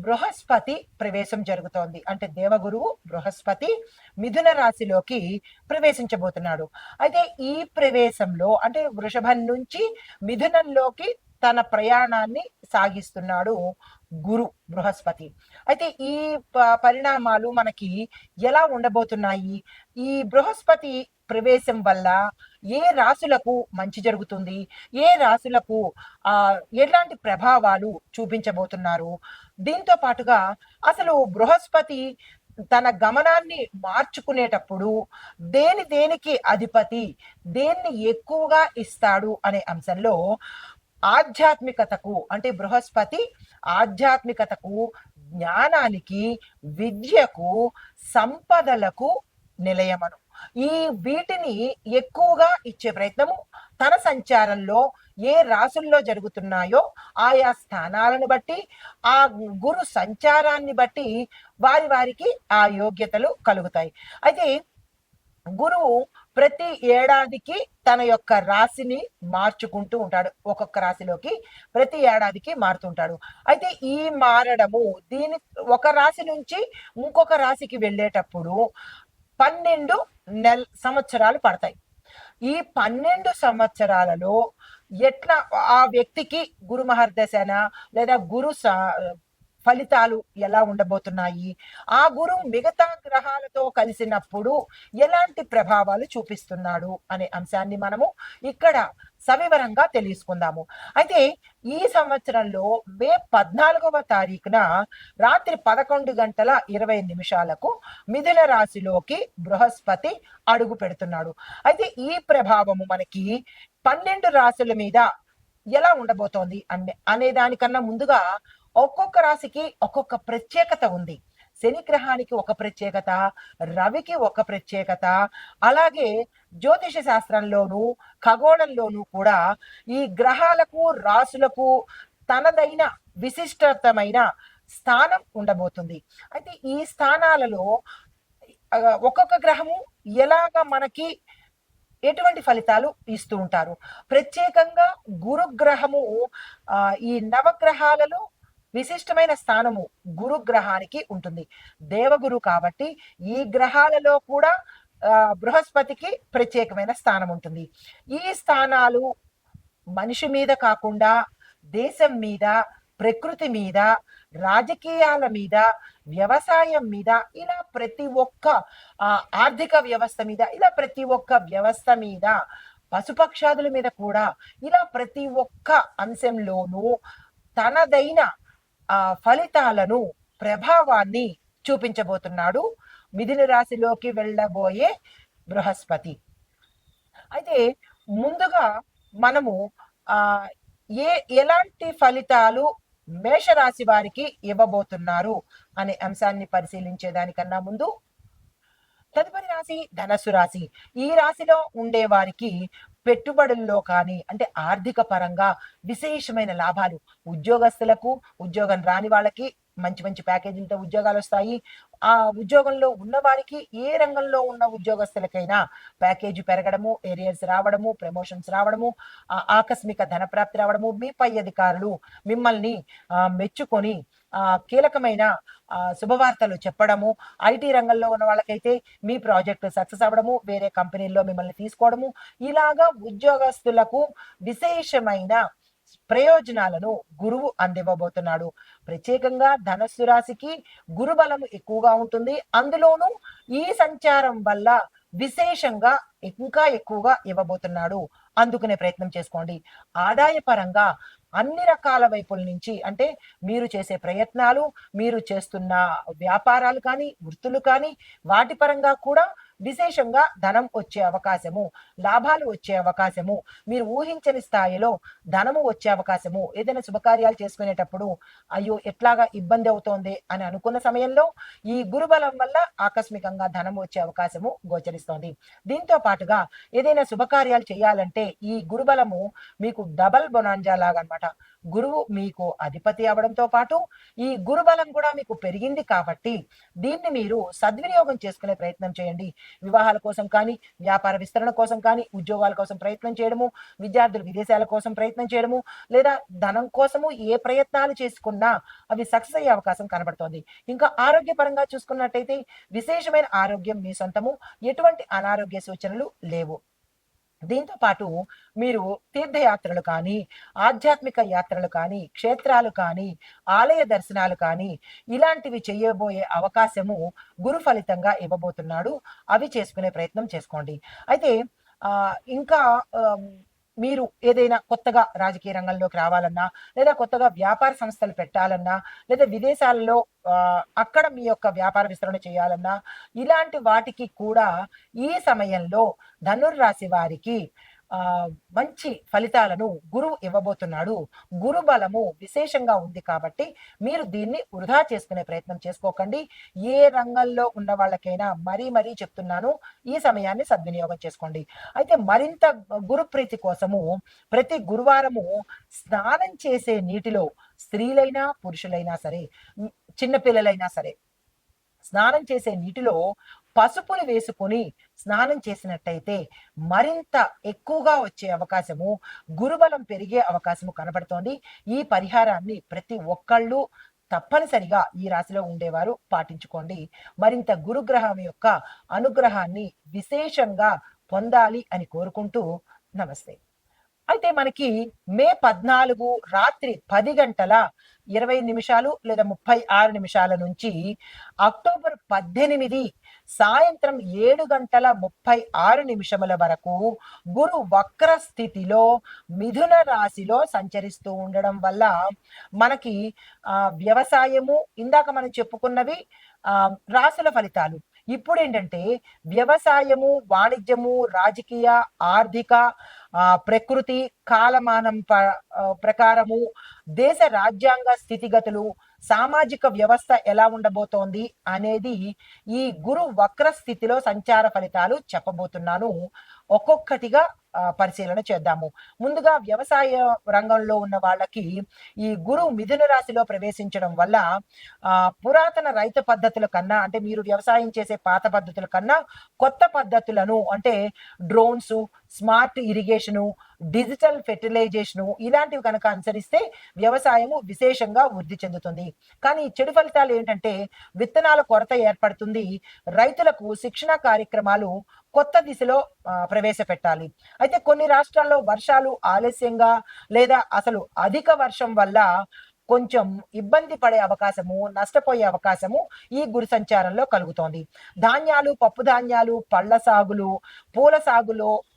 బృహస్పతి ప్రవేశం జరుగుతోంది. అంటే దేవగురువు బృహస్పతి మిథున రాశిలోకి ప్రవేశించబోతున్నాడు. అయితే ఈ ప్రవేశంలో అంటే వృషభం నుంచి మిథునంలోకి తన ప్రయాణాన్ని సాగిస్తున్నాడు గురు బృహస్పతి. అయితే ఈ ప- పరిణామాలు మనకి ఎలా ఉండబోతున్నాయి? ఈ బృహస్పతి ప్రవేశం వల్ల ఏ రాశులకు మంచి జరుగుతుంది? ఏ రాశులకు ఆ ఎలాంటి ప్రభావాలు చూపించబోతున్నారు? దీంతో పాటుగా అసలు బృహస్పతి తన గమనాన్ని మార్చుకునేటప్పుడు దేని దేనికి అధిపతి దేన్ని ఎక్కువగా ఇస్తాడు అనే అంశంలో ఆధ్యాత్మికతకు అంటే బృహస్పతి ఆధ్యాత్మికతకు జ్ఞానానికి విద్యకు సంపదలకు నిలయమను. ఈ వీటిని ఎక్కువగా ఇచ్చే ప్రయత్నము తన సంచారంలో ఏ రాసుల్లో జరుగుతున్నాయో ఆయా స్థానాలను బట్టి ఆ గురు సంచారాన్ని బట్టి వారి వారికి ఆ యోగ్యతలు కలుగుతాయి. అయితే గురువు ప్రతి ఏడాదికి తన యొక్క రాశిని మార్చుకుంటూ ఉంటాడు. ఒక్కొక్క రాశిలోకి ప్రతి ఏడాదికి మారుతుంటాడు అయితే ఈ మారడము దీని ఒక రాశి నుంచి ఇంకొక రాశికి వెళ్ళేటప్పుడు పన్నెండు నెల సంవత్సరాలు పడతాయి. ఈ పన్నెండు సంవత్సరాలలో ఎట్లా ఆ వ్యక్తికి గురు మహర్దశన లేదా గురు ఫలితాలు ఎలా ఉండబోతున్నాయి? ఆ గురువు మిగతా గ్రహాలతో కలిసినప్పుడు ఎలాంటి ప్రభావాలు చూపిస్తున్నాడు అనే అంశాన్ని మనము ఇక్కడ సవివరంగా తెలుసుకుందాము. అయితే ఈ సంవత్సరంలో మే పద్నాలుగవ తారీఖున రాత్రి పదకొండు గంటల ఇరవై నిమిషాలకు మిథున రాశిలోకి బృహస్పతి అడుగు పెడుతున్నాడు. అయితే ఈ ప్రభావము మనకి పన్నెండు రాశుల మీద ఎలా ఉండబోతోంది అనే అనే దానికన్నా ముందుగా ఒక్కొక్క రాశికి ఒక్కొక్క ప్రత్యేకత ఉంది. శని గ్రహానికి ఒక ప్రత్యేకత రవికి ఒక ప్రత్యేకత అలాగే జ్యోతిష శాస్త్రంలోనూ ఖగోళంలోనూ కూడా ఈ గ్రహాలకు రాసులకు తనదైన విశిష్టతమైన స్థానం ఉండబోతుంది. అయితే ఈ స్థానాలలో ఒక్కొక్క గ్రహము ఎలాగ మనకి ఎటువంటి ఫలితాలు ఇస్తూ ఉంటారు? ప్రత్యేకంగా గురుగ్రహము ఈ నవగ్రహాలలో విశిష్టమైన స్థానము గురుగ్రహానికి ఉంటుంది. దేవగురు కాబట్టి ఈ గ్రహాలలో కూడా బృహస్పతికి ప్రత్యేకమైన స్థానం ఉంటుంది. ఈ స్థానాలు మనిషి మీద కాకుండా దేశం మీద ప్రకృతి మీద రాజకీయాల మీద వ్యవసాయం మీద ఇలా ప్రతి ఒక్క ఆర్థిక వ్యవస్థ మీద ఇలా ప్రతి ఒక్క వ్యవస్థ మీద పశుపక్షాదుల మీద కూడా ఇలా ప్రతి ఒక్క అంశంలోనూ తనదైన ఆ ఫలితాలను ప్రభావాన్ని చూపించబోతున్నాడు. మిథున రాశిలోకి వెళ్ళబోయే బృహస్పతి. అయితే ముందుగా మనము ఆ ఏ ఎలాంటి ఫలితాలు మేషరాశి వారికి ఇవ్వబోతున్నారు అనే అంశాన్ని పరిశీలించే దానికన్నా ముందు తదుపరి రాశి ధనస్సు రాశి. ఈ రాశిలో ఉండే వారికి పెట్టుబడుల్లో కానీ అంటే ఆర్థిక పరంగా విశేషమైన లాభాలు ఉద్యోగస్తులకు ఉద్యోగం రాని వాళ్ళకి మంచి మంచి ప్యాకేజీలతో ఉద్యోగాలు వస్తాయి ఆ ఉద్యోగంలో ఉన్న వారికి ఏ రంగంలో ఉన్న ఉద్యోగస్తులకైనా ప్యాకేజీ పెరగడము ఏరియర్స్ రావడము ప్రమోషన్స్ రావడము ఆ ఆకస్మిక ధనప్రాప్తి రావడము మీ పై అధికారులు మిమ్మల్ని మెచ్చుకొని కీలకమైన శుభవార్తలు చెప్పడము ఐటీ రంగంలో ఉన్న వాళ్ళకైతే మీ ప్రాజెక్ట్ సక్సెస్ అవ్వడము వేరే కంపెనీల్లో మిమ్మల్ని తీసుకోవడము ఇలాగా ఉద్యోగస్తులకు విశేషమైన ప్రయోజనాలను గురువు అందివ్వబోతున్నాడు. ప్రత్యేకంగా ధనస్సు రాశికి గురుబలం ఎక్కువగా ఉంటుంది. అందులోనూ ఈ సంచారం వల్ల విశేషంగా ఇంకా ఎక్కువగా ఇవ్వబోతున్నాడు. అందుకునే ప్రయత్నం చేసుకోండి. ఆదాయ పరంగా అన్ని రకాల వైపుల నుంచి అంటే మీరు చేసే ప్రయత్నాలు మీరు చేస్తున్న వ్యాపారాలు కానీ వృత్తులు కానీ వాటి పరంగా కూడా విశేషంగా ధనం వచ్చే అవకాశము లాభాలు వచ్చే అవకాశము మీరు ఊహించని స్థాయిలో ధనము వచ్చే అవకాశము ఏదైనా శుభకార్యాలు చేసుకునేటప్పుడు అయ్యో ఎట్లాగా ఇబ్బంది అవుతోంది అని అనుకున్న సమయంలో ఈ గురుబలం వల్ల ఆకస్మికంగా ధనం వచ్చే అవకాశము గోచరిస్తోంది. దీంతో పాటుగా ఏదైనా శుభకార్యాలు చేయాలంటే ఈ గురుబలము మీకు డబల్ బొనాంజా లాగా అనమాట గురువు మీకు అధిపతి అవడంతో పాటు ఈ గురుబలం కూడా మీకు పెరిగింది కాబట్టి దీన్ని మీరు సద్వినియోగం చేసుకునే ప్రయత్నం చేయండి. వివాహాల కోసం కానీ వ్యాపార విస్తరణ కోసం కానీ ఉద్యోగాల కోసం ప్రయత్నం చేయడము విద్యార్థులు విదేశాల కోసం ప్రయత్నం చేయడము లేదా ధనం కోసము ఏ ప్రయత్నాలు చేసుకున్నా అవి సక్సెస్ అయ్యే అవకాశం కనబడుతోంది. ఇంకా ఆరోగ్యపరంగా చూసుకున్నట్టయితే విశేషమైన ఆరోగ్యం మీ సొంతము ఎటువంటి అనారోగ్య సూచనలు లేవు. దీంతో పాటు మీరు తీర్థయాత్రలు కానీ ఆధ్యాత్మిక యాత్రలు కానీ క్షేత్రాలు కానీ ఆలయ దర్శనాలు కానీ ఇలాంటివి చేయబోయే అవకాశము గురు ఫలితంగా ఇవ్వబోతున్నాడు. అవి చేసుకునే ప్రయత్నం చేసుకోండి. అయితే ఇంకా మీరు ఏదైనా కొత్తగా రాజకీయ రంగంలోకి రావాలన్నా లేదా కొత్తగా వ్యాపార సంస్థలు పెట్టాలన్నా లేదా విదేశాలలో ఆ, అక్కడ మీ యొక్క వ్యాపార విస్తరణ చేయాలన్నా ఇలాంటి వాటికి కూడా ఈ సమయంలో ధనుర్రాశి వారికి మంచి ఫలితాలను గురువు ఇవ్వబోతున్నాడు. గురు బలము విశేషంగా ఉంది కాబట్టి మీరు దీన్ని వృధా చేసుకునే ప్రయత్నం చేసుకోకండి. ఏ రంగంలో ఉన్న వాళ్ళకైనా మరీ మరీ చెప్తున్నాను. ఈ సమయాన్ని సద్వినియోగం చేసుకోండి. అయితే మరింత గురు ప్రీతి కోసము ప్రతి గురువారము స్నానం చేసే నీటిలో స్త్రీలైనా పురుషులైనా సరే చిన్నపిల్లలైనా సరే స్నానం చేసే నీటిలో పసుపులు వేసుకొని స్నానం చేసినట్టయితే మరింత ఎక్కువగా వచ్చే అవకాశము గురుబలం పెరిగే అవకాశము కనబడుతోంది. ఈ పరిహారాన్ని ప్రతి ఒక్కళ్ళు తప్పనిసరిగా ఈ రాశిలో ఉండేవారు పాటించుకోండి. మరింత గురుగ్రహం యొక్క అనుగ్రహాన్ని విశేషంగా పొందాలి అని కోరుకుంటూ నమస్తే. అయితే మనకి మే పద్నాలుగు రాత్రి పది గంటల ఇరవై నిమిషాలు లేదా ముప్పై ఆరు నిమిషాల నుంచి అక్టోబర్ పద్దెనిమిది సాయంత్రం ఏడు గంటల ముప్పై ఆరు నిమిషముల వరకు గురు వక్ర స్థితిలో మిథున రాశిలో సంచరిస్తూ ఉండడం వల్ల మనకి ఆ వ్యవసాయము ఇందాక మనం చెప్పుకున్నవి ఆ రాశుల ఫలితాలు. ఇప్పుడు ఏంటంటే వ్యవసాయము వాణిజ్యము రాజకీయ ఆర్థిక ప్రకృతి కాలమానం ప- ప్రకారము దేశ రాజ్యాంగ స్థితిగతులు సామాజిక వ్యవస్థ ఎలా ఉండబోతోంది అనేది ఈ గురు వక్ర స్థితిలో సంచార ఫలితాలు చెప్పబోతున్నాను. ఒక్కొక్కటిగా పరిశీలన చేద్దాము. ముందుగా వ్యవసాయ రంగంలో ఉన్న వాళ్ళకి ఈ గురు మిథున రాశిలో ప్రవేశించడం వల్ల పురాతన రైతు పద్ధతుల కన్నా అంటే మీరు వ్యవసాయం చేసే పాత పద్ధతుల కన్నా కొత్త పద్ధతులను అంటే drones smart irrigation digital fertilisation ఇలాంటివి కనుక అనుసరిస్తే వ్యవసాయము విశేషంగా వృద్ధి చెందుతుంది. కానీ చెడు ఫలితాలు ఏంటంటే విత్తనాల కొరత ఏర్పడుతుంది. రైతులకు శిక్షణ కార్యక్రమాలు కొత్త దిశలో ప్రవేశపెట్టాలి. అయితే కొన్ని రాష్ట్రాల్లో వర్షాలు ఆలస్యంగా లేదా అసలు అధిక వర్షం వల్ల కొంచెం ఇబ్బంది పడే అవకాశము నష్టపోయే అవకాశము ఈ గురి సంచారంలో కలుగుతోంది. ధాన్యాలు పప్పు ధాన్యాలు పళ్ళ సాగులు పూల సాగులో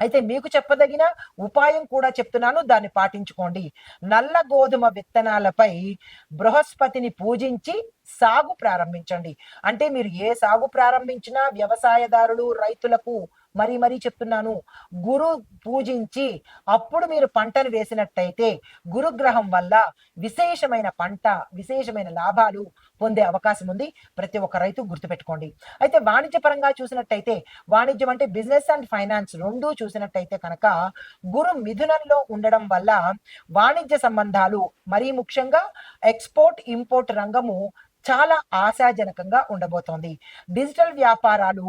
అయితే మీకు చెప్పదగిన ఉపాయం కూడా చెప్తున్నాను దాన్ని పాటించుకోండి. నల్ల గోధుమ విత్తనాలపై బృహస్పతిని పూజించి సాగు ప్రారంభించండి. అంటే మీరు ఏ సాగు ప్రారంభించినా వ్యవసాయదారులు రైతులకు మరీ మరీ చెప్తున్నాను. గురు పూజించి అప్పుడు మీరు పంటను వేసినట్టయితే గురుగ్రహం వల్ల విశేషమైన పంట విశేషమైన లాభాలు పొందే అవకాశం ఉంది. ప్రతి ఒక్క రైతు గుర్తుపెట్టుకోండి. అయితే వాణిజ్య పరంగా చూసినట్టయితే వాణిజ్యం అంటే బిజినెస్ అండ్ ఫైనాన్స్ రెండూ చూసినట్టయితే కనుక గురు మిథునంలో ఉండడం వల్ల వాణిజ్య సంబంధాలు మరీ ముఖ్యంగా ఎక్స్పోర్ట్ ఇంపోర్ట్ రంగము చాలా ఆశాజనకంగా ఉండబోతోంది. డిజిటల్ వ్యాపారాలు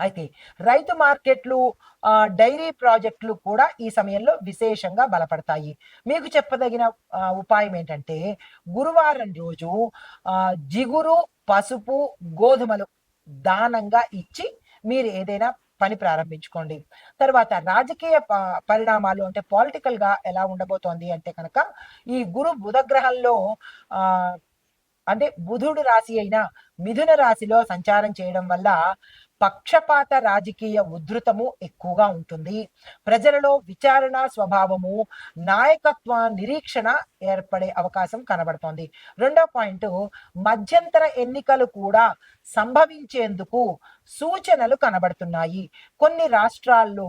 అయితే రైతు మార్కెట్లు డైరీ ప్రాజెక్టులు కూడా ఈ సమయంలో విశేషంగా బలపడతాయి. మీకు చెప్పదగిన ఉపాయం ఏంటంటే గురువారం రోజు జిగురు పసుపు గోధుమలు దానంగా ఇచ్చి మీరు ఏదైనా పని ప్రారంభించుకోండి. తర్వాత రాజకీయ ప- పరిణామాలు అంటే పాలిటికల్గా ఎలా ఉండబోతోంది అంటే కనుక ఈ గురు బుధగ్రహంలో ఆ అంటే బుధుడు రాశి అయిన మిథున రాశిలో సంచారం చేయడం వల్ల పక్షపాత రాజకీయ ఉధృతము ఎక్కువగా ఉంటుంది. ప్రజలలో విచారణ స్వభావము నాయకత్వ నిరీక్షణ ఏర్పడే అవకాశం కనబడుతోంది. రెండో పాయింట్ మధ్యంతర ఎన్నికలు కూడా సంభవించేందుకు సూచనలు కనబడుతున్నాయి. కొన్ని రాష్ట్రాల్లో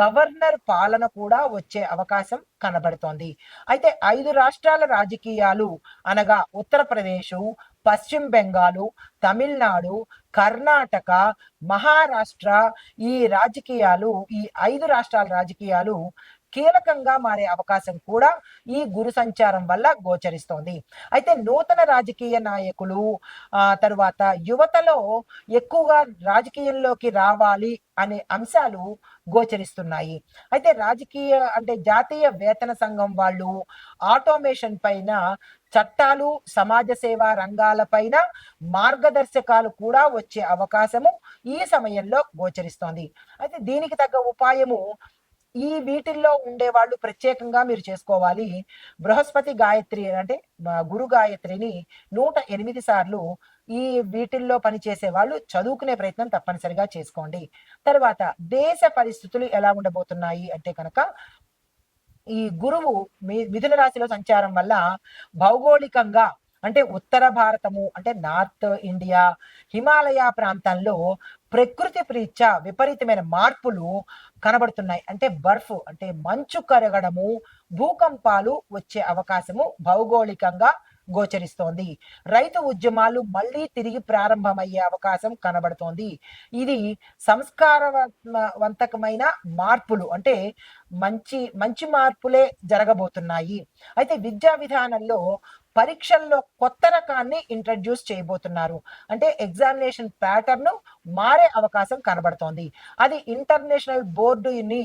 గవర్నర్ పాలన కూడా వచ్చే అవకాశం కనబడుతోంది. అయితే ఐదు రాష్ట్రాల రాజకీయాలు అనగా ఉత్తరప్రదేశ్ పశ్చిమ బెంగాలు తమిళనాడు కర్ణాటక మహారాష్ట్ర ఈ రాజకీయాలు ఈ ఐదు రాష్ట్రాల రాజకీయాలు కీలకంగా మారే అవకాశం కూడా ఈ గురు సంచారం వల్ల గోచరిస్తోంది. అయితే నూతన రాజకీయ నాయకులు ఆ తరువాత యువతలో ఎక్కువగా రాజకీయంలోకి రావాలి అనే అంశాలు గోచరిస్తున్నాయి. అయితే రాజకీయ అంటే జాతీయ వేతన సంఘం వాళ్ళు ఆటోమేషన్ పైన చట్టాలు సమాజ సేవా రంగాలపైన మార్గదర్శకాలు కూడా వచ్చే అవకాశము ఈ సమయంలో గోచరిస్తోంది. అయితే దీనికి తగ్గ ఉపాయము ఈ వీటిల్లో ఉండే వాళ్ళు ప్రత్యేకంగా మీరు చేసుకోవాలి. బృహస్పతి గాయత్రి అంటే గురు గాయత్రిని నూట ఎనిమిది సార్లు ఈ వీటిల్లో పనిచేసే వాళ్ళు చదువుకునే ప్రయత్నం తప్పనిసరిగా చేసుకోండి. తర్వాత దేశ పరిస్థితులు ఎలా ఉండబోతున్నాయి అంటే కనుక ఈ గురువు మిథున రాశిలో సంచారం వల్ల భౌగోళికంగా అంటే ఉత్తర భారతము అంటే నార్త్ ఇండియా హిమాలయ ప్రాంతంలో ప్రకృతి ప్రీత్యా విపరీతమైన మార్పులు కనబడుతున్నాయి. అంటే బర్ఫ్ అంటే మంచు కరగడము భూకంపాలు వచ్చే అవకాశము భౌగోళికంగా గోచరిస్తోంది. రైతు ఉద్యమాలు మళ్ళీ తిరిగి ప్రారంభమయ్యే అవకాశం కనబడుతోంది. ఇది సంస్కారవంతకమైన మార్పులు అంటే మంచి మంచి మార్పులే జరగబోతున్నాయి. అయితే విద్యా విధానంలో పరీక్షల్లో కొత్త రకాన్ని ఇంట్రడ్యూస్ చేయబోతున్నారు. అంటే ఎగ్జామినేషన్ ప్యాటర్న్ మారే అవకాశం కనబడుతోంది. అది ఇంటర్నేషనల్ బోర్డుని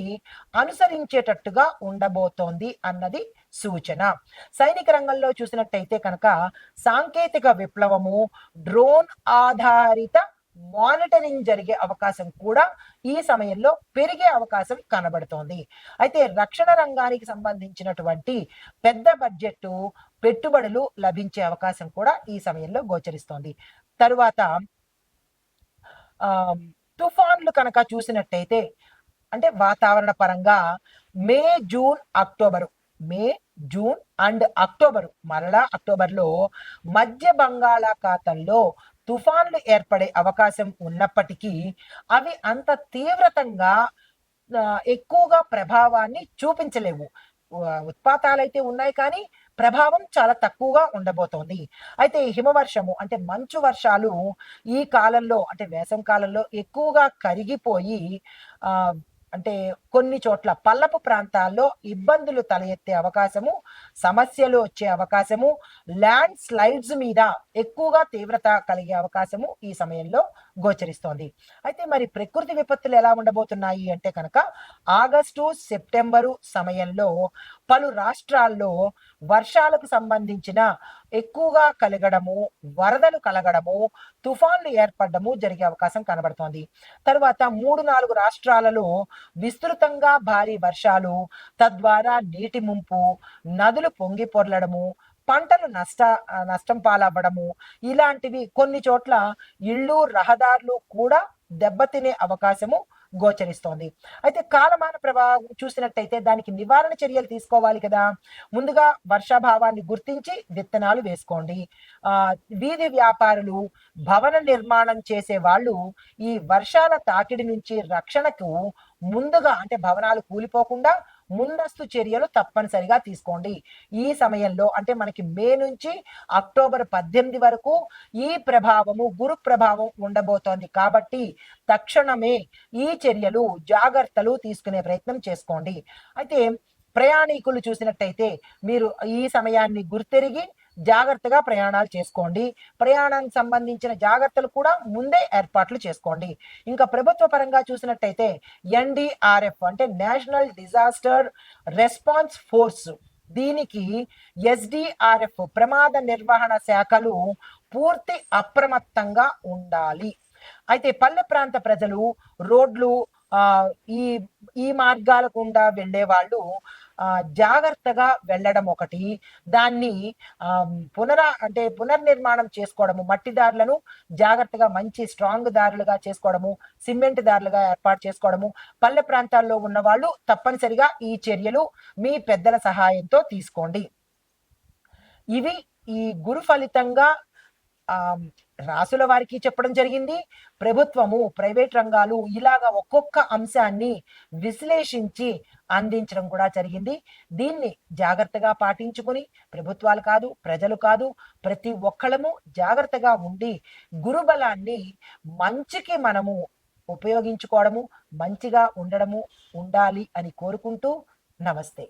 అనుసరించేటట్టుగా ఉండబోతోంది అన్నది సూచన. సైనిక రంగంలో చూసినట్టయితే కనుక సాంకేతిక విప్లవము డ్రోన్ ఆధారిత మానిటరింగ్ జరిగే అవకాశం కూడా ఈ సమయంలో పెరిగే అవకాశం కనబడుతోంది. అయితే రక్షణ రంగానికి సంబంధించినటువంటి పెద్ద బడ్జెట్ పెట్టుబడులు లభించే అవకాశం కూడా ఈ సమయంలో గోచరిస్తోంది. తరువాత తుఫాన్లు కనుక చూసినట్టయితే అంటే వాతావరణ పరంగా May June October May June and October మరలా అక్టోబర్లో మధ్య బంగాళాఖాతంలో తుఫాన్లు ఏర్పడే అవకాశం ఉన్నప్పటికీ అవి అంత తీవ్రతంగా ఎక్కువగా ప్రభావాన్ని చూపించలేవు. ఉత్పాతాలైతే ఉన్నాయి కానీ ప్రభావం చాలా తక్కువగా ఉండబోతోంది. అయితే హిమవర్షము అంటే మంచు వర్షాలు ఈ కాలంలో అంటే వేసవి కాలంలో ఎక్కువగా కరిగిపోయి అంటే కొన్ని చోట్ల పల్లపు ప్రాంతాల్లో ఇబ్బందులు తల ఎత్తే అవకాశము సమస్యలు వచ్చే అవకాశము ల్యాండ్ స్లైడ్స్ మీద ఎక్కువగా తీవ్రత కలిగే అవకాశము ఈ సమయంలో గోచరిస్తోంది. అయితే మరి ప్రకృతి విపత్తులు ఎలా ఉండబోతున్నాయి అంటే కనుక ఆగస్టు సెప్టెంబరు సమయంలో పలు రాష్ట్రాల్లో వర్షాలకు సంబంధించిన ఎక్కువగా కలగడము వరదలు కలగడము తుఫాన్లు ఏర్పడము జరిగే అవకాశం కనబడుతోంది. తర్వాత మూడు నాలుగు రాష్ట్రాలలో విస్తృతంగా భారీ వర్షాలు తద్వారా నీటి ముంపు నదులు పొంగి పొర్లడము పంటలు నష్ట నష్టం పాలవ్వడము ఇలాంటివి కొన్ని చోట్ల ఇళ్ళు రహదారులు కూడా దెబ్బతినే అవకాశము గోచరిస్తోంది. అయితే కాలమాన ప్రభావం చూసినట్టయితే దానికి నివారణ చర్యలు తీసుకోవాలి కదా. ముందుగా వర్షాభావాన్ని గుర్తించి విత్తనాలు వేసుకోండి. ఆ వీధి వ్యాపారులు భవన నిర్మాణం చేసే వాళ్ళు ఈ వర్షాల తాకిడి నుంచి రక్షణకు ముందుగా అంటే భవనాలు కూలిపోకుండా ముందస్తు చర్యలు తప్పనిసరిగా తీసుకోండి. ఈ సమయంలో అంటే మనకి మే నుంచి అక్టోబర్ పద్దెనిమిది వరకు ఈ ప్రభావము గురు ప్రభావం ఉండబోతోంది. కాబట్టి తక్షణమే ఈ చర్యలు జాగ్రత్తలు తీసుకునే ప్రయత్నం చేసుకోండి. అయితే ప్రయాణికులు చూసినట్టయితే మీరు ఈ సమయాన్ని గుర్తెరిగి జాగ్రత్తగా ప్రయాణాలు చేసుకోండి. ప్రయాణానికి సంబంధించిన జాగ్రత్తలు కూడా ముందే ఏర్పాట్లు చేసుకోండి. ఇంకా ప్రభుత్వ పరంగా చూసినట్టయితే ఎన్డీఆర్ఎఫ్ అంటే నేషనల్ డిజాస్టర్ రెస్పాన్స్ ఫోర్స్. దీనికి ఎస్డిఆర్ఎఫ్ ప్రమాద నిర్వహణ శాఖలు పూర్తి అప్రమత్తంగా ఉండాలి. అయితే పల్లె ప్రాంత ప్రజలు రోడ్లు ఈ ఈ మార్గాల గుండా వెళ్ళే వాళ్ళు జాగ్రత్తగా వెళ్ళడం ఒకటి. దాన్ని పునరా పునర అంటే పునర్నిర్మాణం చేసుకోవడము మట్టి దారులను జాగ్రత్తగా మంచి స్ట్రాంగ్ దారులుగా చేసుకోవడము సిమెంట్ దారులుగా ఏర్పాటు చేసుకోవడము పల్లె ప్రాంతాల్లో ఉన్న వాళ్ళు తప్పనిసరిగా ఈ చర్యలు మీ పెద్దల సహాయంతో తీసుకోండి. ఇవి ఈ గురు ఫలితంగా రాసుల వారికి చెప్పడం జరిగింది. ప్రభుత్వము ప్రైవేట్ రంగాలు ఇలాగా ఒక్కొక్క అంశాన్ని విశ్లేషించి అందించడం కూడా జరిగింది. దీన్ని జాగ్రత్తగా పాటించుకుని ప్రభుత్వాలు కాదు ప్రజలు కాదు ప్రతి ఒక్కళ్ళము జాగ్రత్తగా ఉండి గురుబలాన్ని మంచికి మనము ఉపయోగించుకోవడము మంచిగా ఉండడము ఉండాలి అని కోరుకుంటూ నమస్తే.